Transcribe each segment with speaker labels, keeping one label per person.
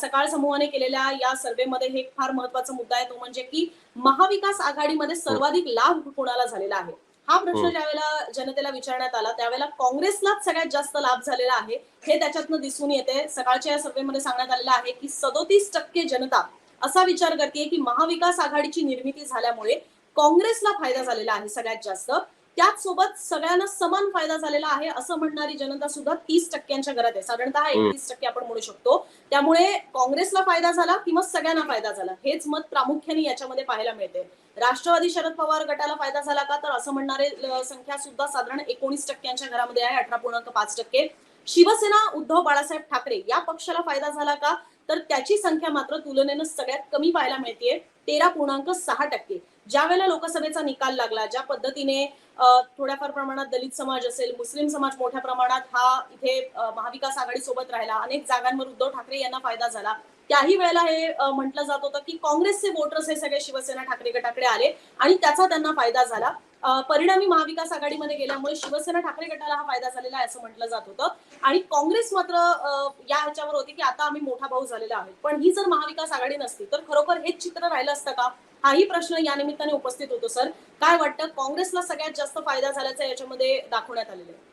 Speaker 1: सकाळ समूहाने केलेल्या या सर्व्हेमध्ये हे एक फार महत्त्वाचा मुद्दा आहे तो म्हणजे की महाविकास आघाडीमध्ये सर्वाधिक लाभ कोणाला झालेला आहे? हा प्रश्न
Speaker 2: हो.
Speaker 1: ज्यावेळेला जनतेला विचारण्यात आला त्यावेळेला काँग्रेसलाच सगळ्यात जास्त लाभ झालेला आहे हे त्याच्यातनं दिसून येते. सकाळच्या या सर्व्हेमध्ये सांगण्यात आलेलं आहे की सदोतीस टक्के जनता असा विचार करते की महाविकास आघाडीची निर्मिती झाल्यामुळे काँग्रेसला फायदा झालेला आहे सगळ्यात जास्त. त्याच सोबत सगळ्यांना समान फायदा झालेला आहे असं म्हणणारी जनता सुद्धा तीस टक्क्यांच्या घरात आहे. साधारणतः एकतीस टक्के आपण म्हणू शकतो. त्यामुळे काँग्रेसला फायदा झाला किंवा सगळ्यांना फायदा झाला? हेच मत प्रामुख्याने याच्यामध्ये पाहायला मिळते. राष्ट्रवादी शरद पवार गटाला फायदा झाला का? तर असं म्हणणारे संख्या सुद्धा साधारण एकोणीस टक्क्यांच्या घरामध्ये आहे अठरा पूर्णांक पाच टक्के. शिवसेना उद्धव बाळासाहेब ठाकरे या पक्षाला फायदा झाला का? तर त्याची संख्या मात्र तुलनेनं सगळ्यात कमी पाहायला मिळते तेरा पूर्णांक सहा टक्के. ज्या वेळेला लोकसभेचा निकाल लागला ज्या पद्धतीने थोड्याफार प्रमाणात दलित समाज असेल मुस्लिम समाज मोठ्या प्रमाणात हा इथे महाविकास आघाडी सोबत राहिला अनेक जागांवर उद्धव ठाकरे यांना फायदा झाला त्याही वेळेला हे म्हटलं जात होतं की काँग्रेसचे वोटर्स हे सगळे शिवसेना ठाकरे गटाकडे आले आणि त्याचा त्यांना फायदा झाला. परिणामी महाविकास आघाडीमध्ये गेल्यामुळे शिवसेना ठाकरे गटाला हा फायदा झालेला आहे असं म्हटलं जात होतं. आणि काँग्रेस मात्र या ह्याच्यावर होती की आता आम्ही मोठा भाऊ झालेला आहे पण ही जर महाविकास आघाडी नसती तर खरोखर हेच चित्र राहिलं असतं का? हाही प्रश्न या निमित्ताने उपस्थित होतो सर. काय वाटतं? काँग्रेसला सगळ्यात जास्त फायदा झाल्याचं याच्यामध्ये दाखवण्यात आलेलं आहे.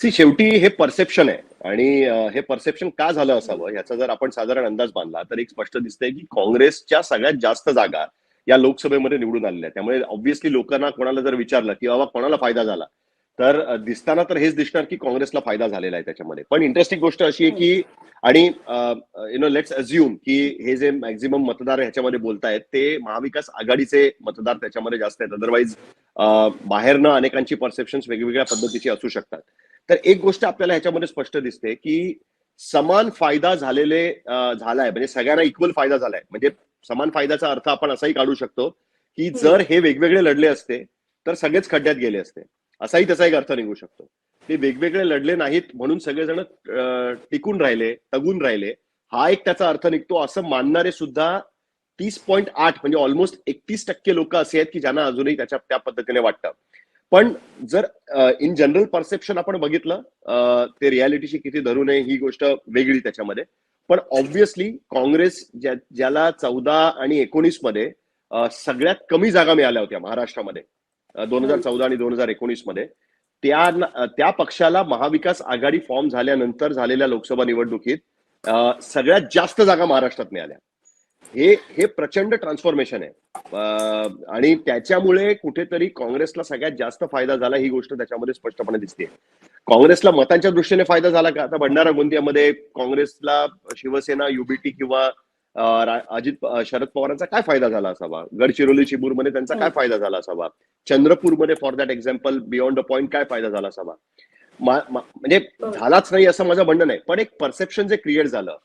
Speaker 2: सी शेवटी हे परसेप्शन आहे. आणि हे परसेप्शन का झालं असावं याचा जर आपण साधारण अंदाज बांधला तर एक स्पष्ट दिसतंय की काँग्रेसच्या सगळ्यात जास्त जागा या लोकसभेमध्ये निवडून आलेल्या त्यामुळे ऑब्व्हियसली लोकांना कोणाला जर विचारलं की बाबा कोणाला फायदा झाला तर दिसताना तर हेच दिसणार की काँग्रेसला फायदा झालेला आहे त्याच्यामध्ये. पण इंटरेस्टिंग गोष्ट अशी आहे की आणि यु नो लेट्स अज्युम की हे जे मॅक्झिमम मतदार ह्याच्यामध्ये बोलतायत ते महाविकास आघाडीचे मतदार त्याच्यामध्ये जास्त आहेत. अदरवाईज बाहेरनं अनेकांची परसेप्शन वेगवेगळ्या पद्धतीची असू शकतात. तर एक गोष्ट आपल्याला ह्याच्यामध्ये स्पष्ट दिसते की समान फायदा झालेले झालाय म्हणजे सगळ्यांना इक्वल फायदा झालाय. म्हणजे समान फायद्याचा अर्थ आपण असाही काढू शकतो की जर हे वेगवेगळे लढले असते तर सगळेच खड्ड्यात गेले असते. असाही त्याचा एक अर्थ निघू शकतो. ते वेगवेगळे लढले नाहीत म्हणून सगळेजण टिकून राहिले तगून राहिले. हा एक त्याचा अर्थ निघतो. असं मानणारे सुद्धा तीस पॉईंट आठ म्हणजे ऑलमोस्ट एकतीस टक्के लोक असे आहेत की ज्यांना अजूनही त्याच्या त्या पद्धतीने वाटतं. पण जर इन जनरल परसेप्शन आपण बघितलं ते रियालिटीशी किती धरू नये ही गोष्ट वेगळी त्याच्यामध्ये. पण ऑब्व्हियसली काँग्रेस ज्या ज्याला चौदा आणि एकोणीसमध्ये सगळ्यात कमी जागा मिळाल्या होत्या महाराष्ट्रामध्ये दोन हजार चौदा आणि दोन हजार एकोणीसमध्ये त्या त्या पक्षाला महाविकास आघाडी फॉर्म झाल्यानंतर झालेल्या लोकसभा निवडणुकीत सगळ्यात जास्त जागा महाराष्ट्रात मिळाल्या. हे हे प्रचंड ट्रान्सफॉर्मेशन आहे. आणि त्याच्यामुळे कुठेतरी काँग्रेसला सगळ्यात जास्त फायदा झाला ही गोष्ट त्याच्यामध्ये स्पष्टपणे दिसते काँग्रेसला मतांच्या दृष्टीने फायदा झाला का? आता भंडारा गोंदियामध्ये काँग्रेसला शिवसेना युबीटी किंवा अजित शरद पवारांचा काय फायदा झाला असावा? गडचिरोली चिबूरमध्ये त्यांचा काय फायदा झाला असावा? चंद्रपूरमध्ये for that example beyond a point काय फायदा झाला असावा? म्हणजे झालाच नाही असं माझं म्हणणं नाही. पण एक परसेप्शन जे क्रिएट झालं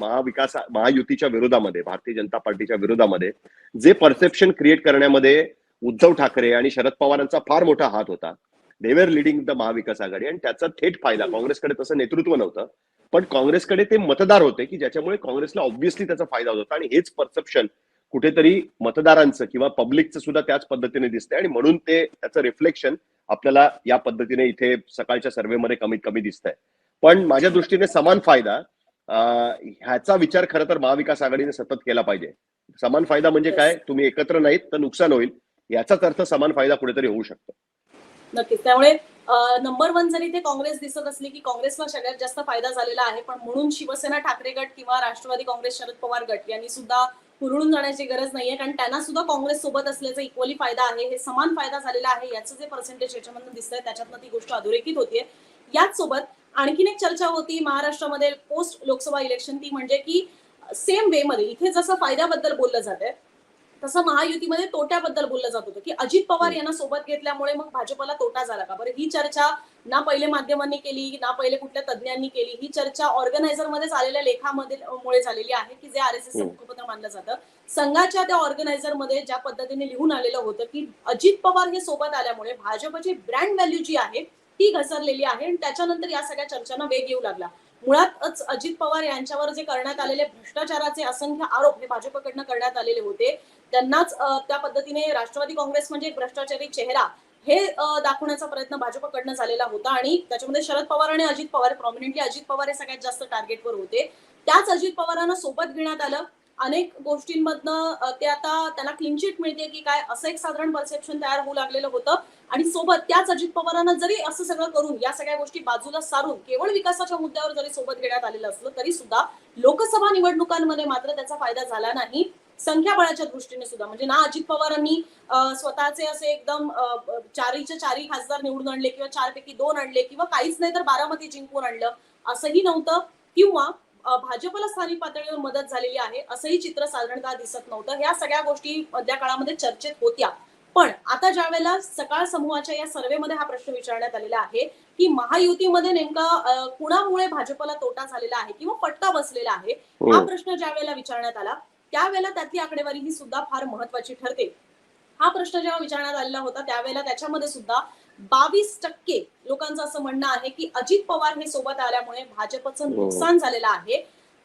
Speaker 2: महाविकास महायुतीच्या विरोधामध्ये भारतीय जनता पार्टीच्या विरोधामध्ये जे परसेप्शन क्रिएट करण्यामध्ये उद्धव ठाकरे आणि शरद पवारांचा फार मोठा हात होता. देवेर लिडिंग द महाविकास आघाडी आणि त्याचा थेट फायदा काँग्रेसकडे तसं नेतृत्व नव्हतं. पण काँग्रेसकडे ते मतदार होते की ज्याच्यामुळे काँग्रेसला ऑब्व्हियसली त्याचा फायदा होत होता आणि हेच परसेप्शन कुठेतरी मतदारांचं किंवा पब्लिकचं सुद्धा त्याच पद्धतीने दिसतंय आणि म्हणून ते त्याचं रिफ्लेक्शन आपल्याला या पद्धतीने इथे सकाळच्या सर्व्हेमध्ये कमीत कमी दिसतंय. पण माझ्या दृष्टीने समान फायदा ह्याचा विचार खरं तर महाविकास आघाडीने सतत केला पाहिजे. समान फायदा म्हणजे काय? तुम्ही एकत्र नाहीत तर नुकसान होईल. याचाच अर्थ समान फायदा कुठेतरी होऊ शकतो.
Speaker 1: नक्कीच. त्यामुळे नंबर वन जरी ते काँग्रेस दिसत असली की काँग्रेसला सगळ्यात जास्त फायदा झालेला आहे पण म्हणून शिवसेना ठाकरे गट किंवा राष्ट्रवादी काँग्रेस शरद पवार गट यांनी सुद्धा हुरळून जाण्याची गरज नाहीये. कारण त्यांना सुद्धा काँग्रेस सोबत असल्याचा इक्वली फायदा आहे. हे समान फायदा झालेला आहे. याचं जे पर्सेंटेज याच्यामधून दिसतंय त्याच्यातनं ती गोष्ट अधोरेखित होतीये. याच सोबत आणखीन एक चर्चा होती महाराष्ट्रामध्ये पोस्ट लोकसभा इलेक्शन ती म्हणजे की सेम वे मध्ये इथे जसं फायद्याबद्दल बोललं जातंय तसं महायुतीमध्ये तोट्याबद्दल बोललं जात होतं की अजित पवार यांना सोबत घेतल्यामुळे मग भाजपला तोटा झाला का? बरं ही चर्चा ना पहिले माध्यमांनी केली ना पहिले कुठल्या तज्ज्ञांनी केली ही चर्चा ऑर्गनायझर मध्येच आलेल्या लेखामध्ये मुळे झालेली आहे की जे आर एस एस. मुखपत्र मानलं जातं. संघाच्या त्या ऑर्गनायझरमध्ये ज्या पद्धतीने लिहून आलेलं होतं की अजित पवार हे सोबत आल्यामुळे भाजपची ब्रँड व्हॅल्यू जी आहे ती घसरलेली आहे आणि त्याच्यानंतर या सगळ्या चर्चांना वेग येऊ लागला. मुळातच अजित पवार यांच्यावर जे करण्यात आलेले भ्रष्टाचाराचे असंख्य आरोप हे भाजपकडनं करण्यात आलेले होते. त्यांनाच त्या पद्धतीने राष्ट्रवादी काँग्रेस म्हणजे एक भ्रष्टाचारी चेहरा हे दाखवण्याचा प्रयत्न भाजपकडनं झालेला होता आणि त्याच्यामध्ये शरद पवार आणि अजित पवार प्रॉमिनेंटली अजित पवार हे सगळ्यात जास्त टार्गेटवर होते. त्याच अजित पवारांना सोबत घेण्यात आलं. अनेक गोष्टींमधनं ते आता त्यांना क्लीन चिट मिळते की काय असं एक साधारण परसेप्शन तयार होऊ लागलेलं होतं. आणि सोबत त्याच अजित पवारांना जरी असं सगळं करून या सगळ्या गोष्टी बाजूला सारून केवळ विकासाच्या मुद्द्यावर जरी सोबत घेण्यात आलेलं असलं तरी सुद्धा लोकसभा निवडणुकांमध्ये मात्र त्याचा फायदा झाला नाही. संख्याबळाच्या दृष्टीने सुद्धा. म्हणजे ना अजित पवारांनी स्वतःचे असे एकदम चारीच्या चारी खासदार निवडून आणले किंवा चारपैकी दोन आणले किंवा काहीच नाही तर बारामती जिंकून आणलं असंही नव्हतं. किंवा भाजपला स्थानिक पातळीवर मदत झालेली आहे असंही चित्र साधारणतः दिसत नव्हतं. ह्या सगळ्या गोष्टी मधल्या काळामध्ये चर्चेत होत्या. पण आता ज्या वेळेला सकाळ समूहाच्या या सर्व्हेमध्ये हा प्रश्न विचारण्यात आलेला आहे की महायुतीमध्ये नेमका कुणामुळे भाजपला तोटा झालेला आहे किंवा फटका बसलेला आहे हा
Speaker 2: हम्म.
Speaker 1: प्रश्न ज्या वेळेला विचारण्यात आला त्यावेळेला त्यातली आकडेवारी ही सुद्धा फार महत्वाची ठरते. हा प्रश्न जेव्हा विचारण्यात आलेला होता त्यावेळेला त्याच्यामध्ये सुद्धा बावीस टक्के लोकांचं असं म्हणणं आहे की अजित पवार हे सोबत आल्यामुळे भाजपचं
Speaker 2: हो.
Speaker 1: नुकसान झालेलं आहे.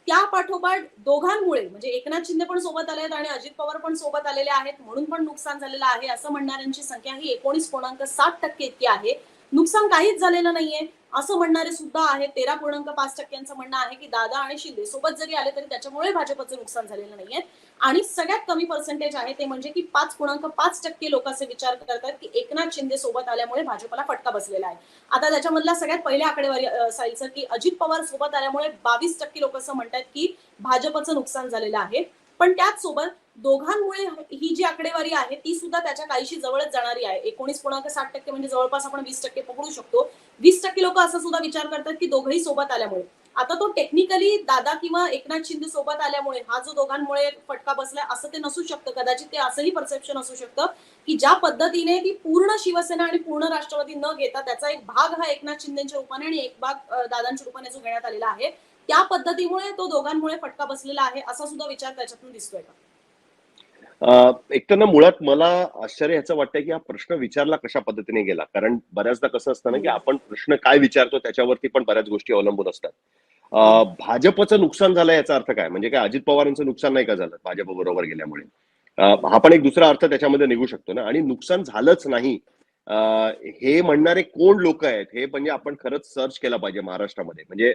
Speaker 1: त्या पाठोपाठ दोघांमुळे म्हणजे एकनाथ शिंदे पण सोबत आले आहेत आणि अजित पवार पण सोबत आलेले आहेत म्हणून पण नुकसान झालेलं आहे असं म्हणणाऱ्यांची संख्या ही एकोणीस पूर्णांक सात टक्के इतकी आहे. नुकसान काहीच झालेलं नाहीये. असं म्हणणारे सुद्धा आहे तेरा पूर्णांक पाच टक्क्यांचं म्हणणं आहे की दादा आणि शिंदे सोबत जरी आले तरी त्याच्यामुळे भाजपचं नुकसान झालेलं नाहीये. आणि सगळ्यात कमी पर्सेंटेज आहे ते म्हणजे की पाच पूर्णांक पाच टक्के लोक असे विचार करतात की एकनाथ शिंदे सोबत आल्यामुळे भाजपला फटका बसलेला आहे. आता त्याच्यामधला सगळ्यात पहिल्या आकडेवारी अ, सर की अजित पवार सोबत आल्यामुळे बावीस टक्के लोक असं म्हणतात की भाजपचं नुकसान झालेलं आहे. पण त्याच सोबत दोघांमुळे ही जी आकडेवारी आहे ती सुद्धा त्याच्या काहीशी जवळच जाणारी आहे. एकोणीस पूर्णांक साठ टक्के म्हणजे जवळपास आपण वीस टक्के पकडू शकतो. वीस टक्के लोक असं सुद्धा विचार करतात की दोघंही सोबत आल्यामुळे. आता तो टेक्निकली दादा किंवा एकनाथ शिंदे सोबत आल्यामुळे हा जो दोघांमुळे फटका बसलाय असं ते नसू शकतं. कदाचित ते असंही परसेप्शन असू शकतं की ज्या पद्धतीने ती पूर्ण शिवसेना आणि पूर्ण राष्ट्रवादी न घेता त्याचा एक भाग हा एकनाथ शिंदेच्या रूपाने आणि एक भाग दादांच्या रूपाने जो घेण्यात आलेला आहे त्या पद्धतीमुळे तो दोघांमुळे फटका बसलेला आहे असा सुद्धा विचार त्याच्यातून दिसतोय का?
Speaker 2: अं, एक तर ना मुळात मला आश्चर्य ह्याचं वाटतंय की हा प्रश्न विचारला कशा पद्धतीने गेला? कारण बऱ्याचदा कसं असतं ना की आपण प्रश्न काय विचारतो त्याच्यावरती पण बऱ्याच गोष्टी अवलंबून असतात. भाजपचं नुकसान झालं याचा अर्थ काय? म्हणजे काय अजित पवारांचं नुकसान नाही का झालं भाजप बरोबर गेल्यामुळे? हा पण एक दुसरा अर्थ त्याच्यामध्ये निघू शकतो ना. आणि नुकसान झालंच नाही हे म्हणणारे कोण लोक आहेत हे म्हणजे आपण खरंच सर्च केलं पाहिजे महाराष्ट्रामध्ये. म्हणजे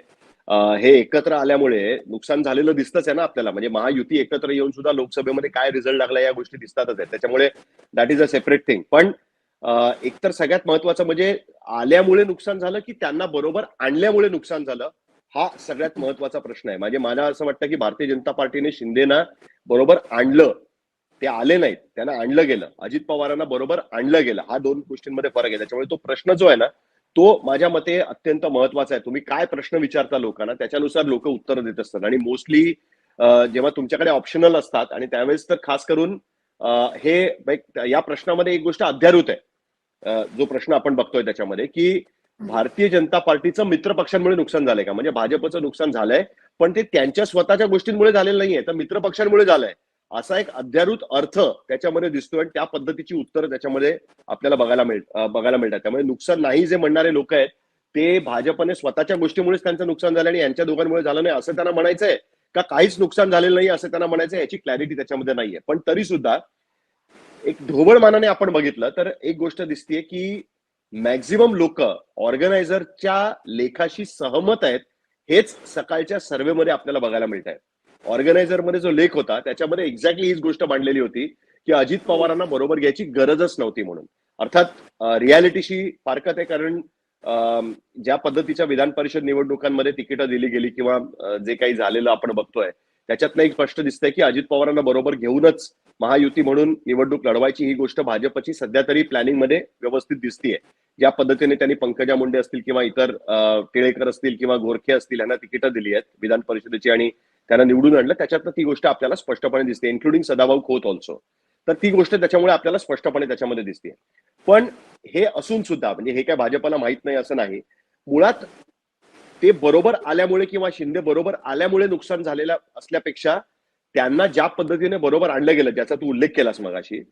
Speaker 2: हे एकत्र आल्यामुळे नुकसान झालेलं दिसतच आहे ना आपल्याला. म्हणजे महायुती एकत्र येऊन सुद्धा लोकसभेमध्ये काय रिझल्ट लागला या गोष्टी दिसतातच आहेत. त्याच्यामुळे that is a separate thing पण एकतर सगळ्यात महत्वाचं म्हणजे आल्यामुळे नुकसान झालं की त्यांना बरोबर आणल्यामुळे नुकसान झालं हा सगळ्यात महत्त्वाचा प्रश्न आहे. म्हणजे मला असं वाटतं की भारतीय जनता पार्टीने शिंदेना बरोबर आणलं. ते आले नाहीत. त्यांना आणलं गेलं. अजित पवारांना बरोबर आणलं गेलं. हा दोन गोष्टींमध्ये फरक आहे. त्याच्यामुळे तो प्रश्न जो आहे ना तो माझ्या मते अत्यंत महत्त्वाचा आहे. तुम्ही काय प्रश्न विचारता लोकांना त्याच्यानुसार लोक उत्तर देत असतात. आणि मोस्टली जेव्हा तुमच्याकडे ऑप्शनल असतात आणि त्यावेळेस तर खास करून हे या प्रश्नामध्ये एक गोष्ट अध्यारूत आहे. जो प्रश्न आपण बघतोय त्याच्यामध्ये की भारतीय जनता पार्टीचं मित्र पक्षांमुळे नुकसान झालंय का? म्हणजे भाजपचं नुकसान झालंय पण ते त्यांच्या स्वतःच्या गोष्टींमुळे झालेलं नाहीये. तर मित्र पक्षांमुळे झालंय. असा एक अध्यारूत अर्थ त्याच्यामध्ये दिसतोय आणि त्या पद्धतीची उत्तरं त्याच्यामध्ये आपल्याला बघायला मिळ बघायला मिळतात. त्यामुळे नुकसान नाही जे म्हणणारे लोक आहेत ते भाजपने स्वतःच्या गोष्टीमुळेच त्यांचं नुकसान झालं आणि यांच्या दोघांमुळे झालं नाही असं त्यांना म्हणायचंय. का काहीच नुकसान झालेलं नाही असं त्यांना म्हणायचं याची क्लॅरिटी त्याच्यामध्ये नाहीये. पण तरी सुद्धा एक ढोबळ मानाने आपण बघितलं तर एक गोष्ट दिसतीये की मॅक्झिमम लोक ऑर्गनायझरच्या लेखाशी सहमत आहेत हेच सकाळच्या सर्व्हेमध्ये आपल्याला बघायला मिळत आहे ऑर्गनायझरमध्ये जो लेख होता त्याच्यामध्ये एक्झॅक्टली हीच गोष्ट मांडलेली होती की अजित पवारांना बरोबर घ्यायची गरजच नव्हती म्हणून. अर्थात रियालिटीशी फारकत आहे कारण ज्या पद्धतीच्या विधान परिषद निवडणुकांमध्ये तिकीटं दिली गेली किंवा जे काही झालेलं आपण बघतोय त्याच्यातनं एक स्पष्ट दिसतंय की अजित पवारांना बरोबर घेऊनच महायुती म्हणून निवडणूक लढवायची ही गोष्ट भाजपची सध्या तरी प्लॅनिंगमध्ये व्यवस्थित दिसतीये. ज्या पद्धतीने त्यांनी पंकजा मुंडे असतील किंवा इतर टिळेकर असतील किंवा गोरखे असतील यांना तिकीटं दिली आहेत विधान परिषदेची आणि त्यांना निवडून आणलं. त्याच्यातनं ती गोष्ट आपल्याला स्पष्टपणे दिसते इन्क्लुडिंग सदाभाऊ खोत ऑल्सो तर ती गोष्ट त्याच्यामुळे आपल्याला स्पष्टपणे त्याच्यामध्ये दिसते. पण हे असून सुद्धा म्हणजे हे काय भाजपला माहीत नाही असं नाही. मुळात ते बरोबर आल्यामुळे किंवा शिंदे बरोबर आल्यामुळे नुकसान झालेलं असल्यापेक्षा त्यांना ज्या पद्धतीने बरोबर आणलं गेलं ज्याचा तू उल्लेख केलास मगाशी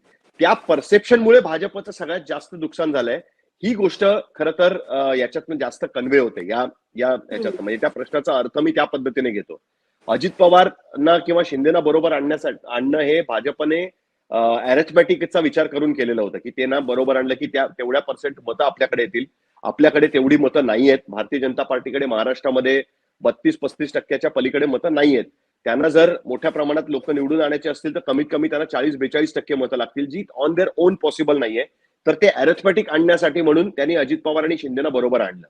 Speaker 2: त्या परसेप्शनमुळे भाजपचं सगळ्यात जास्त नुकसान झालंय. ही गोष्ट खरं तर याच्यातनं जास्त कन्वे होते. या याच्यात म्हणजे त्या प्रश्नाचा अर्थ मी त्या पद्धतीने घेतो. अजित पवारना किंवा शिंदेना बरोबर आणण्यासाठी आणणं हे भाजपने अरेथमॅटिकचा विचार करून केलेलं होतं की ते ना बरोबर आणलं की त्या तेवढ्या पर्सेंट मतं आपल्याकडे येतील. आपल्याकडे तेवढी मतं नाही आहेत. भारतीय जनता पार्टीकडे महाराष्ट्रामध्ये बत्तीस पस्तीस टक्क्याच्या पलीकडे मतं नाही आहेत. त्यांना जर मोठ्या प्रमाणात लोक निवडून आणायचे असतील तर कमीत कमी त्यांना चाळीस बेचाळीस टक्के मतं लागतील जी ऑन देअर ओन पॉसिबल नाहीये. तर ते अरेथमॅटिक आणण्यासाठी म्हणून त्यांनी अजित पवार आणि शिंदेना बरोबर आणलं.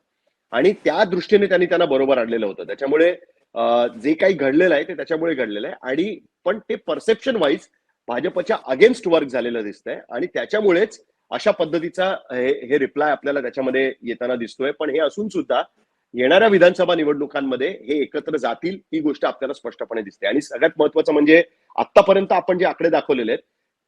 Speaker 2: आणि त्या दृष्टीने त्यांनी त्यांना बरोबर आणलेलं होतं. त्याच्यामुळे जे काही घडलेलं आहे ते त्याच्यामुळे घडलेलं आहे. आणि पण ते परसेप्शन वाईज भाजपच्या अगेन्स्ट वर्क झालेलं दिसतंय. आणि त्याच्यामुळेच अशा पद्धतीचा हे हे रिप्लाय आपल्याला त्याच्यामध्ये येताना दिसतोय. पण हे असून सुद्धा येणाऱ्या विधानसभा निवडणुकांमध्ये हे एकत्र जातील ही गोष्ट आपल्याला स्पष्टपणे दिसते. आणि सगळ्यात महत्वाचं म्हणजे आतापर्यंत आपण जे आकडे दाखवलेले आहेत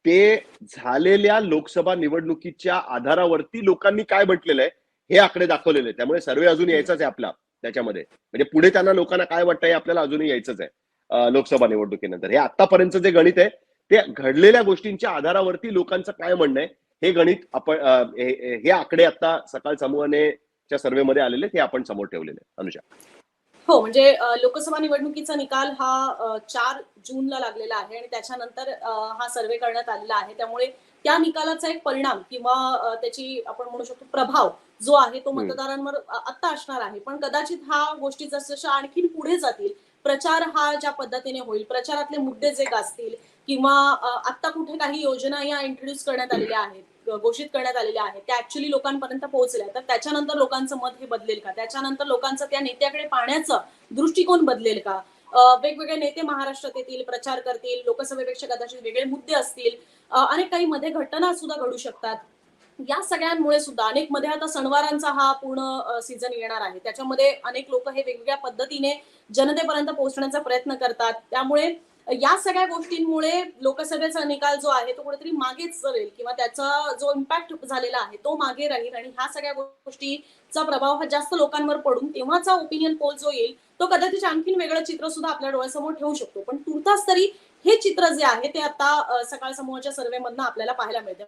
Speaker 2: ते झालेल्या लोकसभा निवडणुकीच्या आधारावरती लोकांनी काय म्हटलेलं आहे हे आकडे दाखवलेले त्यामुळे सर्वे अजून यायचाच आहे आपला. त्याच्यामध्ये. म्हणजे पुढे त्यांना लोकांना काय वाटतं हे आपल्याला अजूनही यायचंच आहे लोकसभा निवडणुकीनंतर. हे आतापर्यंत जे गणित आहे ते घडलेल्या गोष्टींच्या आधारावरती लोकांचं काय म्हणणं आहे हे गणित आपण हे आकडे आता सकाळ समूहाने च्या सर्व्हेमध्ये आलेले ते आपण समोर ठेवलेले आहे. अनुषा
Speaker 1: हो म्हणजे लोकसभा निवडणुकीचा निकाल हा चार जूनला लागलेला आहे आणि त्याच्यानंतर हा सर्वे करण्यात आलेला आहे. त्यामुळे त्या निकालाचा एक परिणाम किंवा त्याची आपण म्हणू शकतो प्रभाव जो आहे तो. मतदारांवर आत्ता असणार आहे. पण कदाचित हा गोष्टी जसजशा आणखीन पुढे जातील प्रचार हा ज्या पद्धतीने होईल प्रचारातले मुद्दे जे गाजतील किंवा आत्ता कुठे काही योजना या इंट्रोड्यूस करण्यात आलेल्या आहेत घोषित करण्यात आलेल्या आहेत त्या ऍक्च्युली लोकांपर्यंत पोहोचल्या तर त्याच्यानंतर लोकांचं मत हे बदलेल का? त्याच्यानंतर लोकांचं त्या नेत्याकडे पाहण्याचं दृष्टिकोन बदलेल का? वेगवेगळे नेते महाराष्ट्रात येतील प्रचार करतील लोकसभेपेक्षा कदाचित वेगळे मुद्दे असतील. अनेक काही मध्ये घटना सुद्धा घडू शकतात. या सगळ्यांमुळे सुद्धा अनेकमध्ये आता सणवारांचा हा पूर्ण सीझन येणार आहे. त्याच्यामध्ये अनेक लोक हे वेगवेगळ्या पद्धतीने जनतेपर्यंत पोहोचण्याचा प्रयत्न करतात. त्यामुळे या सगळ्या गोष्टींमुळे लोकसभेचा निकाल जो आहे तो कुठेतरी मागेच चलेल किंवा त्याचा जो इम्पॅक्ट झालेला आहे तो मागे राहील आणि ह्या सगळ्या गोष्टीचा प्रभाव हा जास्त लोकांवर पडून तेव्हाचा ओपिनियन पोल जो येईल तो कदाचित आणखीन वेगळं चित्र सुद्धा आपल्या डोळ्यासमोर ठेवू शकतो. पण तुर्तास तरी हे चित्र जे आहे ते आता सकाळ समूहाच्या सर्व्हेमधनं आपल्याला पाहायला मिळते.